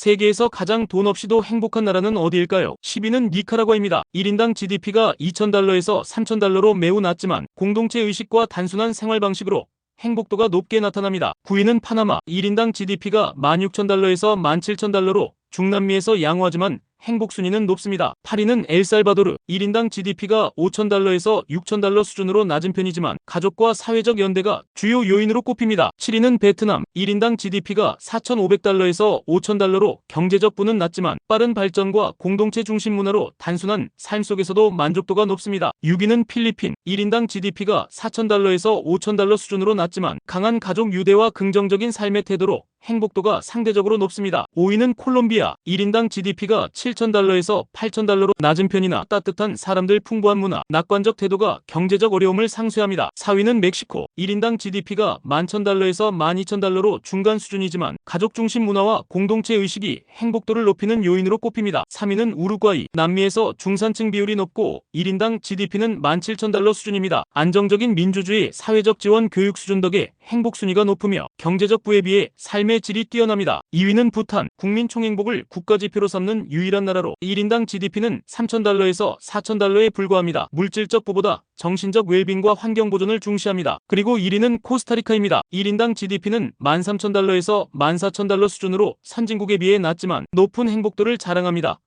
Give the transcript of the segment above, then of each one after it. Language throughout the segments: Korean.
세계에서 가장 돈 없이도 행복한 나라는 어디일까요? 10위는 니카라과입니다. 1인당 GDP가 2,000달러에서 3,000달러로 매우 낮지만 공동체 의식과 단순한 생활 방식으로 행복도가 높게 나타납니다. 9위는 파나마. 1인당 GDP가 16,000달러에서 17,000달러로 중남미에서 양호하지만 행복 순위는 높습니다. 8위는 엘살바도르. 1인당 GDP가 5,000달러에서 6,000달러 수준으로 낮은 편이지만 가족과 사회적 연대가 주요 요인으로 꼽힙니다. 7위는 베트남. 1인당 GDP가 4,500달러에서 5,000달러로 경제적 부는 낮지만 빠른 발전과 공동체 중심 문화로 단순한 삶 속에서도 만족도가 높습니다. 6위는 필리핀. 1인당 GDP가 4,000달러에서 5,000달러 수준으로 낮지만 강한 가족 유대와 긍정적인 삶의 태도로 행복도가 상대적으로 높습니다. 5위는 콜롬비아. 1인당 GDP가 7,000달러에서 8,000달러로 낮은 편이나 따뜻한 사람들 풍부한 문화, 낙관적 태도가 경제적 어려움을 상쇄합니다. 4위는 멕시코. 1인당 GDP가 11,000달러에서 12,000달러로 중간 수준이지만 가족 중심 문화와 공동체 의식이 행복도를 높이는 요인으로 꼽힙니다. 3위는 우루과이. 남미에서 중산층 비율이 높고 1인당 GDP는 17,000달러 수준입니다. 안정적인 민주주의, 사회적 지원, 교육 수준 덕에 행복 순위가 높으며 경제적 부에 비해 삶의 질이 뛰어납니다. 2위는 부탄. 국민 총행복을 국가지표로 삼는 유일한 나라로 1인당 GDP는 3,000달러에서 4,000달러에 불과합니다. 물질적 부보다 정신적 웰빙과 환경 보존을 중시합니다. 그리고 1위는 코스타리카입니다. 1인당 GDP는 13,000달러에서 14,000달러 수준으로 선진국에 비해 낮지만 높은 행복도를 자랑합니다.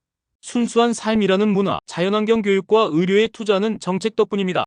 순수한 삶이라는 문화, 자연환경 교육과 의료에 투자하는 정책 덕분입니다.